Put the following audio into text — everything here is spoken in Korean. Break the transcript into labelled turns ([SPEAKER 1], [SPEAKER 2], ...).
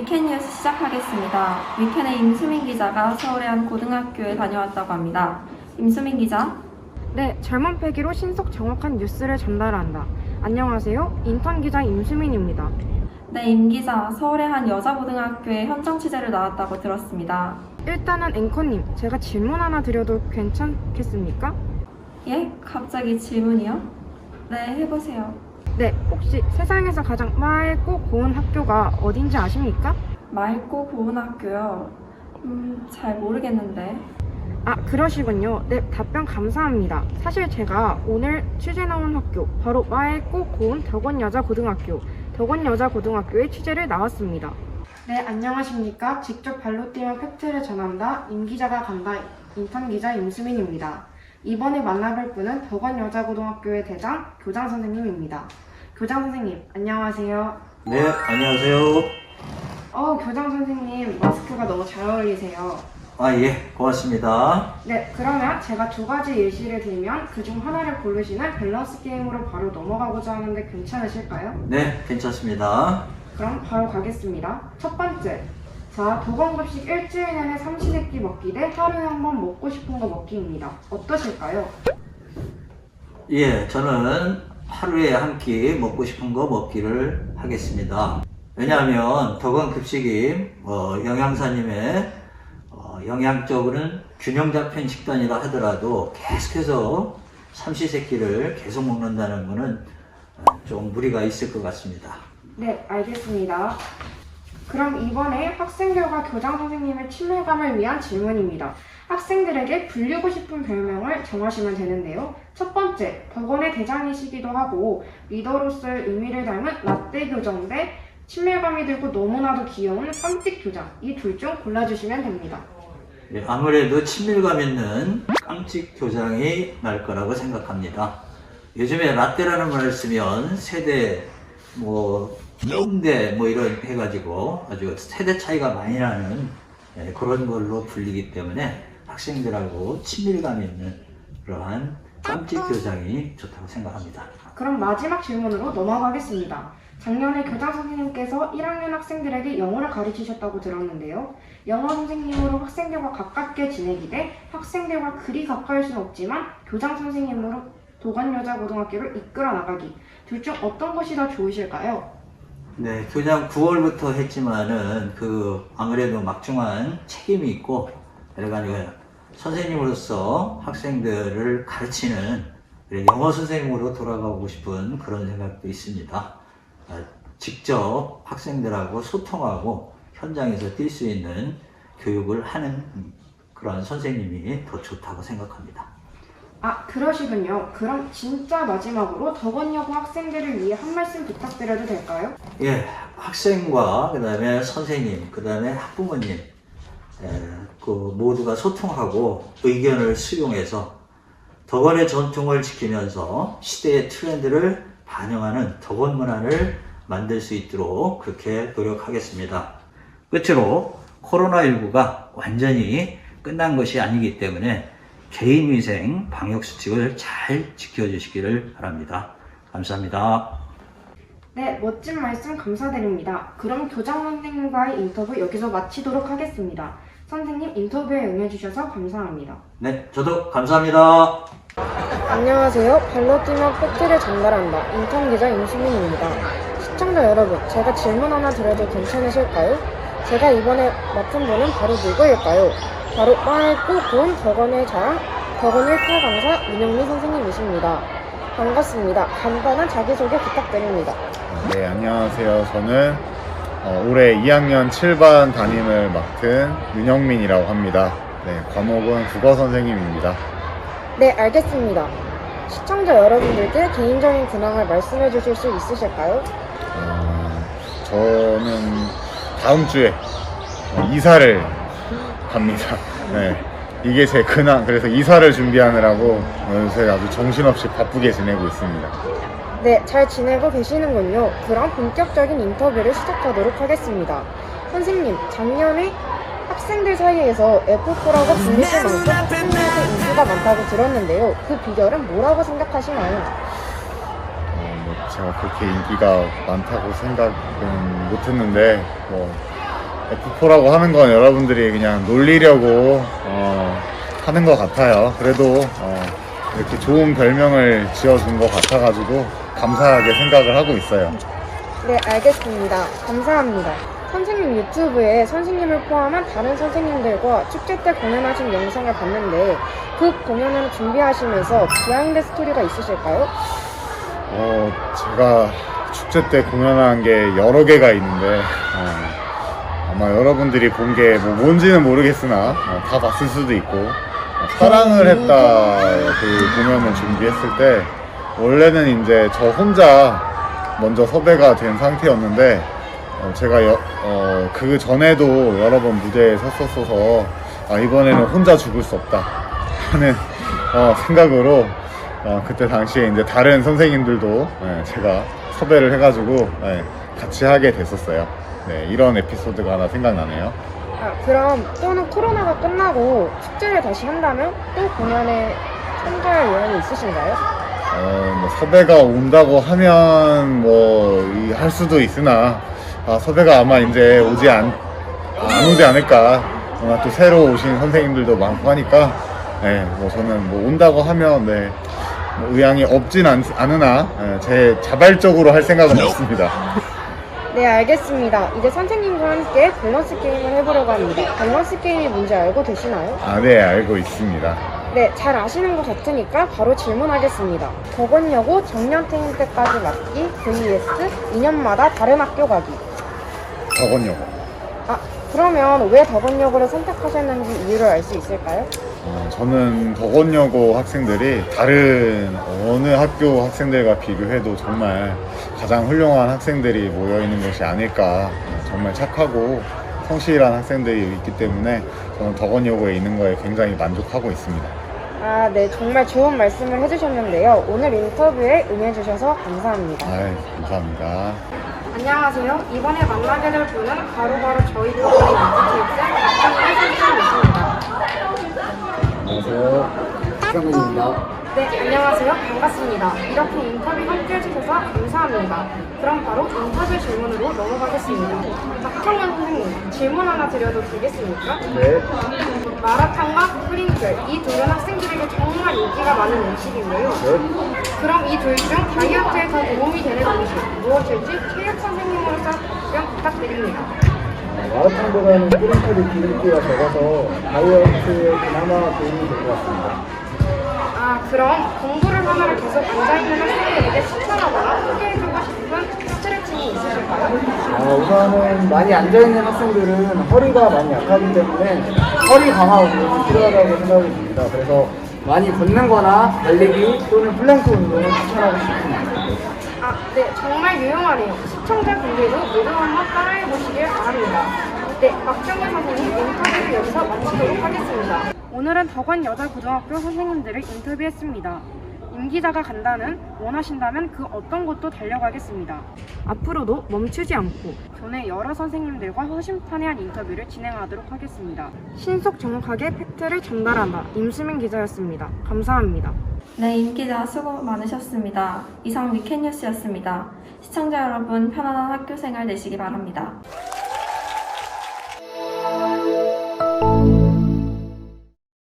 [SPEAKER 1] 위켄 뉴스 시작하겠습니다. 위켄의 임수민 기자가 서울의 한 고등학교에 다녀왔다고 합니다. 임수민 기자.
[SPEAKER 2] 네, 젊은 패기로 신속 정확한 뉴스를 전달한다. 안녕하세요. 인턴 기자 임수민입니다.
[SPEAKER 1] 네, 임 기자. 서울의 한 여자 고등학교에 현장 취재를 나왔다고 들었습니다.
[SPEAKER 2] 일단은 앵커님, 제가 질문 하나 드려도 괜찮겠습니까?
[SPEAKER 1] 예? 갑자기 질문이요? 네, 해보세요.
[SPEAKER 2] 네, 혹시 세상에서 가장 맑고 고운 학교가 어딘지 아십니까?
[SPEAKER 1] 맑고 고운 학교요. 음, 잘 모르겠는데.
[SPEAKER 2] 아, 그러시군요. 네, 답변 감사합니다. 사실 제가 오늘 취재 나온 학교, 바로 맑고 고운 덕원여자고등학교, 덕원여자고등학교에 취재를 나왔습니다. 네, 안녕하십니까. 직접 발로 뛰어 팩트를 전한다. 임 기자가 간다. 인턴 기자 임수민입니다. 이번에 만나볼 분은 덕원여자고등학교의 대장 교장 선생님입니다. 교장 선생님, 안녕하세요.
[SPEAKER 3] 네, 안녕하세요.
[SPEAKER 2] 어, 교장 선생님, 마스크가 너무 잘 어울리세요.
[SPEAKER 3] 아, 예, 고맙습니다.
[SPEAKER 2] 네, 그러면 제가 두 가지 예시를 들면 그중 하나를 고르시는 밸런스 게임으로 바로 넘어가고자 하는데 괜찮으실까요?
[SPEAKER 3] 네, 괜찮습니다.
[SPEAKER 2] 그럼 바로 가겠습니다. 첫 번째. 자, 도건급식 일주일 내내 삼시세끼 먹기 대 하루에 한 번 먹고 싶은 거 먹기입니다. 어떠실까요?
[SPEAKER 3] 예, 저는 하루에 한 끼 먹고 싶은 거 먹기를 하겠습니다. 왜냐하면 덕원 급식이 어, 영양사님의 어, 영양적으로는 균형 잡힌 식단이라 하더라도 계속해서 삼시세끼를 계속 먹는다는 것은 어, 좀 무리가 있을 것 같습니다.
[SPEAKER 2] 네, 알겠습니다. 그럼 이번에 학생들과 교장 선생님의 친밀감을 위한 질문입니다. 학생들에게 불리고 싶은 별명을 정하시면 되는데요. 첫 번째, 덕원의 대장이시기도 하고 리더로서의 의미를 닮은 라떼 교정 대 친밀감이 들고 너무나도 귀여운 깜찍 교장 이 둘 중 골라주시면 됩니다.
[SPEAKER 3] 예, 아무래도 친밀감 있는 깜찍 교장이 날 거라고 생각합니다. 요즘에 라떼라는 말을 쓰면 세대, 뭐, 홍대, 뭐 이런 해가지고 아주 세대 차이가 많이 나는 예, 그런 걸로 불리기 때문에 학생들하고 친밀감 있는 그러한 깜찍 교장이 좋다고 생각합니다.
[SPEAKER 2] 그럼 마지막 질문으로 넘어가겠습니다. 작년에 교장 선생님께서 1학년 학생들에게 영어를 가르치셨다고 들었는데요. 영어 선생님으로 학생들과 가깝게 지내기 대 학생들과 그리 가까울 순 없지만 교장 선생님으로 도관여자고등학교를 이끌어 나가기. 둘 중 어떤 것이 더 좋으실까요?
[SPEAKER 3] 네, 교장 9월부터 했지만은 그 아무래도 막중한 책임이 있고 여러 가지 선생님으로서 학생들을 가르치는 영어 선생님으로 돌아가고 싶은 그런 생각도 있습니다. 아, 직접 학생들하고 소통하고 현장에서 뛸 수 있는 교육을 하는 그런 선생님이 더 좋다고 생각합니다.
[SPEAKER 2] 아, 그러시군요. 그럼 진짜 마지막으로 덕원여고 학생들을 위해 한 말씀 부탁드려도 될까요?
[SPEAKER 3] 예, 학생과 그다음에 선생님, 그다음에 학부모님, 에, 그 모두가 소통하고 의견을 수용해서 덕원의 전통을 지키면서 시대의 트렌드를 반영하는 덕원 문화를 만들 수 있도록 그렇게 노력하겠습니다. 끝으로 코로나19가 완전히 끝난 것이 아니기 때문에 개인위생 방역수칙을 잘 지켜주시기를 바랍니다. 감사합니다.
[SPEAKER 2] 네, 멋진 말씀 감사드립니다. 그럼 교장 선생님과의 인터뷰 여기서 마치도록 하겠습니다. 선생님 인터뷰에 응해주셔서 감사합니다.
[SPEAKER 3] 네, 저도 감사합니다.
[SPEAKER 2] 안녕하세요. 발로 뛰면 팩트를 전달한다. 인턴 기자 임수민입니다. 시청자 여러분, 제가 질문 하나 드려도 괜찮으실까요? 제가 이번에 맡은 분은 바로 누구일까요? 바로 맑고 고운 덕원의 자랑, 덕원 1타 강사 윤영미 선생님이십니다. 반갑습니다. 간단한 자기소개 부탁드립니다.
[SPEAKER 4] 네, 안녕하세요. 저는 어, 올해 2학년 7반 담임을 맡은 윤영민이라고 합니다. 네, 과목은 국어 선생님입니다.
[SPEAKER 2] 네, 알겠습니다. 시청자 여러분들께 개인적인 근황을 말씀해 주실 수 있으실까요?
[SPEAKER 4] 어, 저는 다음 주에 어, 이사를 갑니다. 네, 이게 제 근황. 그래서 이사를 준비하느라고 요새 아주 정신없이 바쁘게 지내고 있습니다.
[SPEAKER 2] 네, 잘 지내고 계시는군요. 그럼 본격적인 인터뷰를 시작하도록 하겠습니다. 선생님, 작년에 학생들 사이에서 F4라고 불리실 만큼 학생들한테 인기가 많다고 들었는데요. 그 비결은 뭐라고 생각하시나요?
[SPEAKER 4] 어, 뭐 제가 그렇게 인기가 많다고 생각은 못했는데 뭐 F4라고 하는 건 여러분들이 그냥 놀리려고 어, 하는 것 같아요. 그래도 어, 이렇게 좋은 별명을 지어준 것 같아가지고 감사하게 생각을 하고 있어요.
[SPEAKER 2] 네, 알겠습니다. 감사합니다. 선생님 유튜브에 선생님을 포함한 다른 선생님들과 축제 때 공연하신 영상을 봤는데 그 공연을 준비하시면서 비하인드 스토리가 있으실까요?
[SPEAKER 4] 어, 제가 축제 때 공연한 게 여러 개가 있는데 어, 아마 여러분들이 본 게 뭐 뭔지는 모르겠으나 어, 다 봤을 수도 있고 어, 사랑을 했다 그 공연을 준비했을 때 원래는 이제 저 혼자 먼저 섭외가 된 상태였는데 어, 제가 여- 어, 그 전에도 여러 번 무대에 섰었어서 아, 이번에는 혼자 죽을 수 없다 하는 어, 생각으로 어, 그때 당시에 이제 다른 선생님들도 예, 제가 섭외를 해가지고 예, 같이 하게 됐었어요. 네, 이런 에피소드가 하나 생각나네요.
[SPEAKER 2] 아, 그럼 또는 코로나가 끝나고 축제를 다시 한다면 또 공연에 참가할 의향이 있으신가요?
[SPEAKER 4] 어, 뭐 섭외가 온다고 하면 뭐 할 수도 있으나 아, 섭외가 아마 이제 오지 않, 안 오지 않을까. 워낙 또 새로 오신 선생님들도 많고 하니까 네, 뭐 저는 뭐 온다고 하면 네, 뭐 의향이 없진 않, 않으나 예, 제 자발적으로 할 생각은 없습니다.
[SPEAKER 2] 네, 알겠습니다. 이제 선생님과 함께 밸런스 게임을 해보려고 합니다. 밸런스 게임이 뭔지 알고 계시나요?
[SPEAKER 4] 아, 네, 알고 있습니다.
[SPEAKER 2] 네, 잘 아시는 것 같으니까 바로 질문하겠습니다. 덕원여고 정년퇴임 때까지 맞기 vs 2년마다 다른 학교 가기.
[SPEAKER 4] 저건요.
[SPEAKER 2] 아, 그러면 왜 덕원여고를 선택하셨는지 이유를 알 수 있을까요?
[SPEAKER 4] 어, 저는 덕원여고 학생들이 다른 어느 학교 학생들과 비교해도 정말 가장 훌륭한 학생들이 모여 있는 것이 아닐까. 어, 정말 착하고 성실한 학생들이 있기 때문에 저는 덕원여고에 있는 거에 굉장히 만족하고 있습니다.
[SPEAKER 2] 아, 네, 정말 좋은 말씀을 해주셨는데요. 오늘 인터뷰에 응해주셔서 감사합니다.
[SPEAKER 4] 아, 감사합니다.
[SPEAKER 2] 안녕하세요. 이번에 만나게 될 분은 바로바로 저희 덕원의 인지체육생 박정민 선생님이십니다.
[SPEAKER 5] 안녕하세요. 박상근입니다.
[SPEAKER 2] 네, 안녕하세요. 반갑습니다. 이렇게 인터뷰 함께 해주셔서 감사합니다. 그럼 바로 인터뷰 질문으로 넘어가겠습니다. 박정현 선생님, 질문 하나 드려도 되겠습니까?
[SPEAKER 5] 네.
[SPEAKER 2] 마라탕과 프링클, 이 둘은 학생들에게 정말 인기가 많은 음식인데요.
[SPEAKER 5] 네.
[SPEAKER 2] 그럼 이 둘 중 다이어트에 더 도움이 되는 음식 무엇일지 체육 선생님으로서 답변 부탁드립니다.
[SPEAKER 5] 마라탕보다는 뿌링클이 기름기가 적어서 다이어트에 그나마 도움이 될 것 같습니다.
[SPEAKER 2] 아, 그럼 공부를 하느라 계속 앉아있는 학생들에게 추천하거나 소개해주고 싶은 스트레칭이 있으실까요?
[SPEAKER 5] 어, 우선은 많이 앉아있는 학생들은 허리가 많이 약하기 때문에 허리 강화 운동이 필요하다고 생각이 듭니다. 그래서 많이 걷는 거나 달리기 또는 플랭크 운동을 추천하고 싶습니다.
[SPEAKER 2] 아, 네, 정말 유용하네요. 시청자분들도 모두 한번 따라해보시길 바랍니다. 네, 박정현 선생님 인터뷰를 여기서 마치도록 하겠습니다. 오늘은 덕원 여자고등학교 선생님들을 인터뷰했습니다. 임 기자가 간다는 원하신다면 그 어떤 곳도 달려가겠습니다. 앞으로도 멈추지 않고 교내 여러 선생님들과 허심탄회한 인터뷰를 진행하도록 하겠습니다. 신속 정확하게 팩트를 전달한다. 임수민 기자였습니다. 감사합니다.
[SPEAKER 1] 네, 임 기자 수고 많으셨습니다. 이상 위켄뉴스였습니다. 시청자 여러분 편안한 학교 생활 되시기 바랍니다.